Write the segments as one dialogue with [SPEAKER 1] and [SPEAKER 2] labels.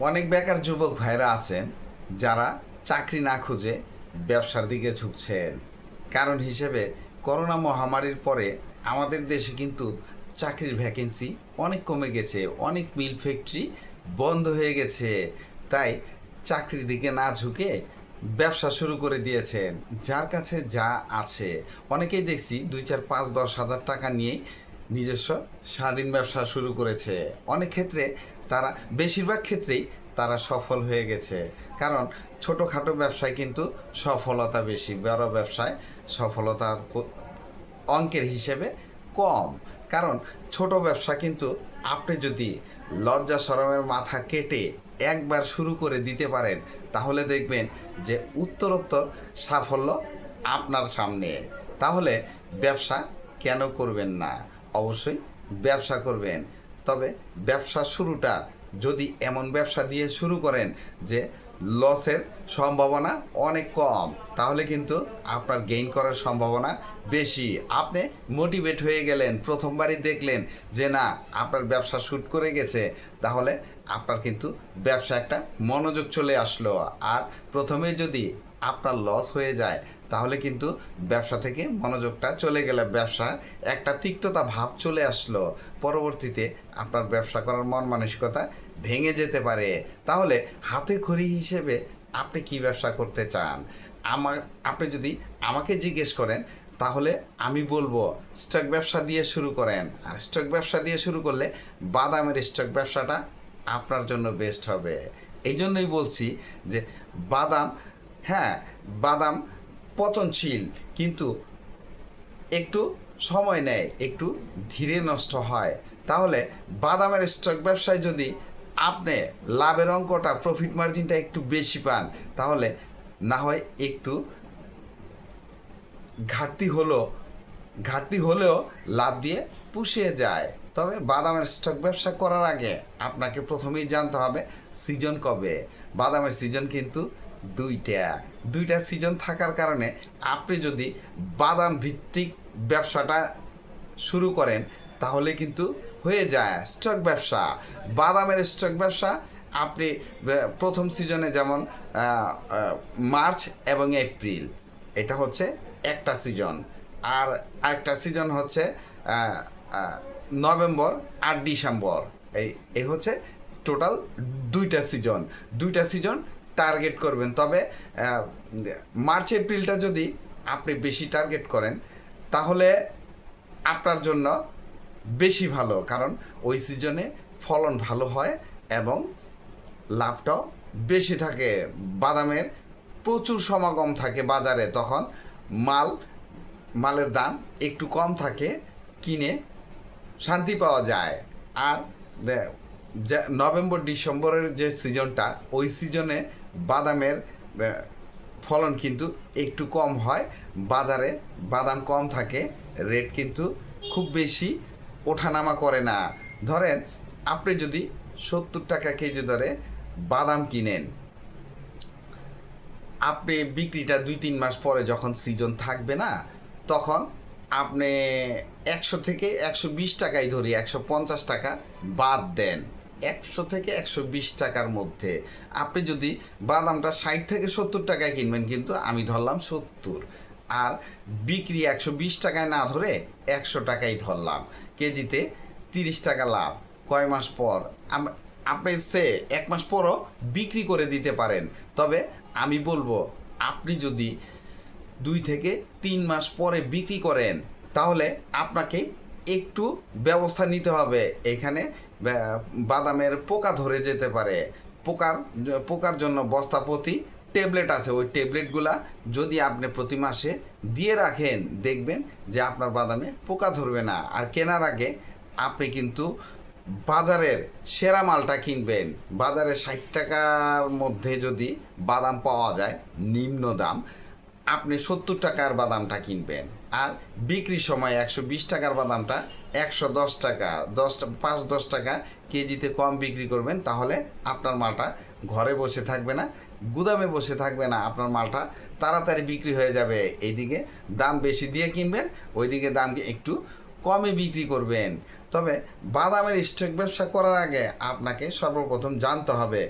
[SPEAKER 1] অনেক বেকার যুবক ভাইরা আছেন যারা চাকরি না খুঁজে ব্যবসার দিকে ঝুঁকছেন। কারণ হিসেবে করোনা মহামারীর পরে আমাদের দেশে কিন্তু চাকরির ভ্যাকেন্সি অনেক কমে গেছে, অনেক মিল ফ্যাক্টরি বন্ধ হয়ে গেছে। তাই চাকরির দিকে না ঝুঁকে ব্যবসা শুরু করে দিয়েছেন। যার কাছে যা আছে। অনেকেই দেখছি দুই চার পাঁচ দশ হাজার টাকা নিয়েই নিজস্ব স্বাধীন ব্যবসা শুরু করেছে। অনেক ক্ষেত্রে তারা বেশিরভাগ ক্ষেত্রেই তারা সফল হয়ে গেছে। কারণ ছোটোখাটো ব্যবসায় কিন্তু সফলতা বেশি, বড় ব্যবসায় সফলতার অঙ্কের হিসেবে কম। কারণ ছোট ব্যবসা কিন্তু আপনি যদি লজ্জা সরমের মাথা কেটে একবার শুরু করে দিতে পারেন, তাহলে দেখবেন যে উত্তরোত্তর সাফল্য আপনার সামনে। তাহলে ব্যবসা কেন করবেন না? অবশ্যই ব্যবসা করবেন। তবে ব্যবসা শুরুটা যদি এমন ব্যবসা দিয়ে শুরু করেন যে লসের সম্ভাবনা অনেক কম, তাহলে কিন্তু আপনার গেইন করার সম্ভাবনা বেশি। আপনি মোটিভেট হয়ে গেলেন, প্রথমবারই দেখলেন যে না, আপনার ব্যবসা শ্যুট করে গেছে, তাহলে আপনার কিন্তু ব্যবসা একটা মনোযোগ চলে আসলো। আর প্রথমে যদি আপনার লস হয়ে যায় তাহলে কিন্তু ব্যবসা থেকে মনোযোগটা চলে গেলে ব্যবসা একটা তিক্ততা ভাব চলে আসলো। পরবর্তীতে আপনার ব্যবসা করার মন মানসিকতা ভেঙে যেতে পারে। তাহলে হাতে খড়ি হিসেবে আপনি কি ব্যবসা করতে চান? আমার আপনি যদি আমাকে জিজ্ঞেস করেন, তাহলে আমি বলব, স্টক ব্যবসা দিয়ে শুরু করেন। আর স্টক ব্যবসা দিয়ে শুরু করলে বাদামের স্টক ব্যবসাটা আপনার জন্য বেস্ট হবে। এই জন্যই বলছি যে বাদাম হ্যাঁ বাদাম পচনশীল কিন্তু একটু সময় নেয়, একটু ধীরে নষ্ট হয়। তাহলে বাদামের স্টক ব্যবসায় যদি আপনি লাভের অঙ্কটা প্রফিট মার্জিনটা একটু বেশি পান, তাহলে না হয় একটু ঘাটতি হলো, ঘাটতি হলেও লাভ দিয়ে পুষিয়ে যায়। তবে বাদামের স্টক ব্যবসা করার আগে আপনাকে প্রথমেই জানতে হবে সিজন কবে? বাদামের সিজন কিন্তু দুইটা। দুইটা সিজন থাকার কারণে আপনি যদি বাদাম ভিত্তিক ব্যবসাটা শুরু করেন, তাহলে কিন্তু হয়ে যায় স্টক ব্যবসা। বাদামের স্টক ব্যবসা আপনি প্রথম সিজনে যেমন মার্চ এবং এপ্রিল, এটা হচ্ছে একটা সিজন আর আরেকটা সিজন হচ্ছে নভেম্বর আর ডিসেম্বর। এই এই হচ্ছে টোটাল দুইটা সিজন দুইটা সিজন টার্গেট করবেন। তবে মার্চ এপ্রিলটা যদি আপনি বেশি টার্গেট করেন, তাহলে আপনার জন্য বেশি ভালো। কারণ ওই সিজনে ফলন ভালো হয় এবং লাভটাও বেশি থাকে। বাদামের প্রচুর সমাগম থাকে বাজারে। তখন মাল, মালের দাম একটু কম থাকে, কিনে শান্তি পাওয়া যায়। আর নভেম্বর, ডিসেম্বরের যে সিজনটা, ওই সিজনে বাদামের ফলন কিন্তু একটু কম হয়। বাজারে বাদাম কম থাকে, রেট কিন্তু খুব বেশি ওঠানামা করে না। ধরেন, আপনি যদি সত্তর টাকা কেজি দরে বাদাম কিনেন, আপনি বিক্রিটা দুই তিন মাস পরে যখন সিজন থাকবে না, তখন আপনি একশো থেকে একশো বিশ টাকাই ধরি, একশো পঞ্চাশ টাকা বাদ দেন। একশো থেকে একশো বিশ টাকার মধ্যে। আপনি যদি বাদামটা ষাট থেকে সত্তর টাকায় কিনবেন, কিন্তু আমি ধরলাম সত্তর। আর বিক্রি একশো বিশ টাকায় না ধরে একশো টাকাই ধরলাম। কেজিতে তিরিশ টাকা লাভ। কয় মাস পর? আপনি সে এক মাস পরও বিক্রি করে দিতে পারেন। তবে আমি বলব, আপনি যদি দুই থেকে তিন মাস পরে বিক্রি করেন, তাহলে আপনাকে একটু ব্যবস্থা নিতে হবে। এখানে বাদামের পোকা ধরে যেতে পারে। পোকার পোকার জন্য বস্তা প্রতি ট্যাবলেট আছে। ওই ট্যাবলেটগুলা যদি আপনি প্রতি মাসে দিয়ে রাখেন, দেখবেন যে আপনার বাদামে পোকা ধরবে না। আর কেনার আগে আপনি কিন্তু বাজারের সেরা মালটা কিনবেন। বাজারে ষাট টাকার মধ্যে যদি বাদাম পাওয়া যায়, নিম্ন দাম, আপনি সত্তর টাকার বাদামটা কিনবেন। আর বিক্রির সময় একশো বিশ টাকার বাদামটা একশো দশ টাকা, দশ, পাঁচ দশ টাকা কেজিতে কম বিক্রি করবেন, তাহলে আপনার মালটা ঘরে বসে থাকবে না, গুদামে বসে থাকবে না আপনার মালটা, তাড়াতাড়ি বিক্রি হয়ে যাবে। এইদিকে দাম বেশি দিয়ে কিনবেন, ওইদিকে দাম একটু কমে বিক্রি করবেন। তবে বাদামের স্টক ব্যবসা করার আগে আপনাকে সর্বপ্রথম জানতে হবে,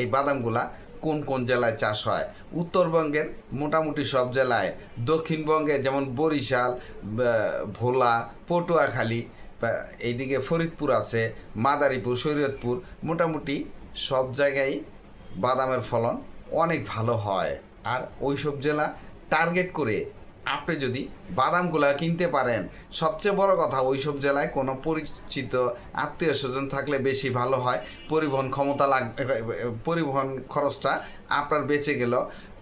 [SPEAKER 1] এই বাদামগুলা কোন কোন জেলায় চাষ হয়? উত্তরবঙ্গের মোটামুটি সব জেলায়, দক্ষিণবঙ্গে যেমন বরিশাল ভোলা, পটুয়াখালী এইদিকে ফরিদপুর আছে, মাদারীপুর, শরীয়তপুর, মোটামুটি সব জায়গায় বাদামের ফলন অনেক ভালো হয়। আর ওই সব জেলা টার্গেট করে আপনি যদি বাদামগুলা কিনতে পারেন, সবচেয়ে বড় কথা ওইসব জেলায় কোনো পরিচিত আত্মীয় স্বজন থাকলে বেশি ভালো হয়। পরিবহন ক্ষমতা লাগ পরিবহন খরচটা আপনার বেঁচে গেল।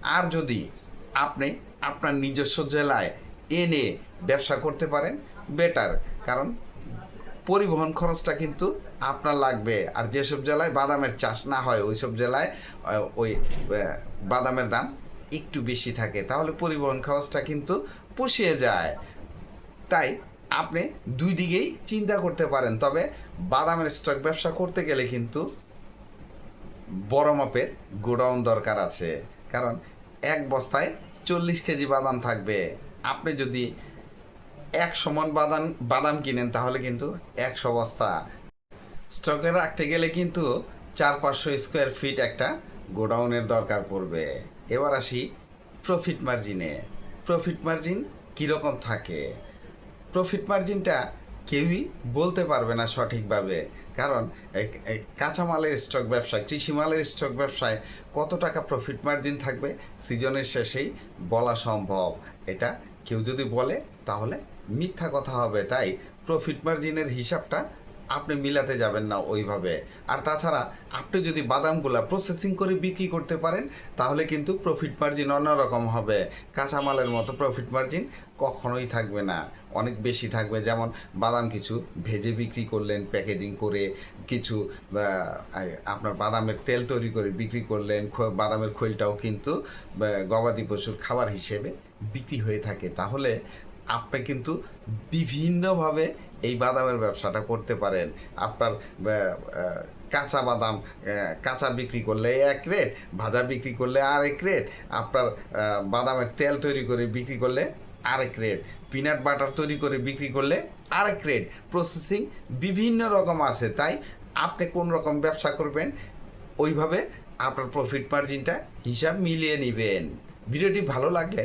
[SPEAKER 1] আর যদি আপনি আপনার নিজস্ব জেলায় এনে ব্যবসা করতে পারেন, বেটার। কারণ পরিবহন খরচটা কিন্তু আপনার লাগবে। আর যেসব জেলায় বাদামের চাষ না হয় ওই সব জেলায় ওই বাদামের দাম একটু বেশি থাকে, তাহলে পরিবহন খরচটা কিন্তু পুষিয়ে যায়। তাই আপনি দুই দিকেই চিন্তা করতে পারেন, তবে বাদামের স্টক ব্যবসা করতে গেলে কিন্তু বড় মাপের গোডাউন দরকার আছে। কারণ এক বস্তায় চল্লিশ কেজি বাদাম থাকবে। আপনি যদি এক সমান বাদাম বাদাম কিনেন তাহলে কিন্তু একশো বস্তা। স্টকে রাখতে গেলে কিন্তু চার পাঁচশো স্কোয়ার ফিট একটা গোডাউনের দরকার পড়বে। এবার আসি প্রফিট মার্জিনে প্রফিট মার্জিন কীরকম থাকে? প্রফিট মার্জিনটা কেউই বলতে পারবে না সঠিকভাবে। কারণ কাঁচামালের স্টক ব্যবসায় কৃষি মালের স্টক ব্যবসায় কত টাকা প্রফিট মার্জিন থাকবে সিজনের শেষেই বলা সম্ভব। এটা কেউ যদি বলে তাহলে মিথ্যা কথা হবে। তাই প্রফিট মার্জিনের হিসাবটা আপনি মিলাতে যাবেন না ওইভাবে। আর তাছাড়া আপনি যদি বাদামগুলা প্রসেসিং করে বিক্রি করতে পারেন, তাহলে কিন্তু প্রফিট মার্জিন অন্যরকম হবে। কাঁচামালের মতো প্রফিট মার্জিন কখনোই থাকবে না। অনেক বেশি থাকবে, যেমন বাদাম কিছু ভেজে বিক্রি করলেন প্যাকেজিং করে কিছু আপনার বাদামের তেল তৈরি করে বিক্রি করলেন বাদামের খোলটাও কিন্তু গবাদি পশুর খাবার হিসেবে বিক্রি হয়ে থাকে। তাহলে আপনি কিন্তু বিভিন্নভাবে এই বাদামের ব্যবসাটা করতে পারেন। আপনার কাঁচা বাদাম কাঁচা বিক্রি করলে এক রেট ভাজা বিক্রি করলে আরেক রেট আপনার বাদামের তেল তৈরি করে বিক্রি করলে আরেক রেট পিনাট বাটার তৈরি করে বিক্রি করলে আরেক রেট প্রসেসিং বিভিন্ন রকম আছে। তাই আপনি কোন রকম ব্যবসা করবেন, ওইভাবে আপনার প্রফিট মার্জিনটা হিসাব মিলিয়ে নেবেন। ভিডিওটি ভালো লাগলে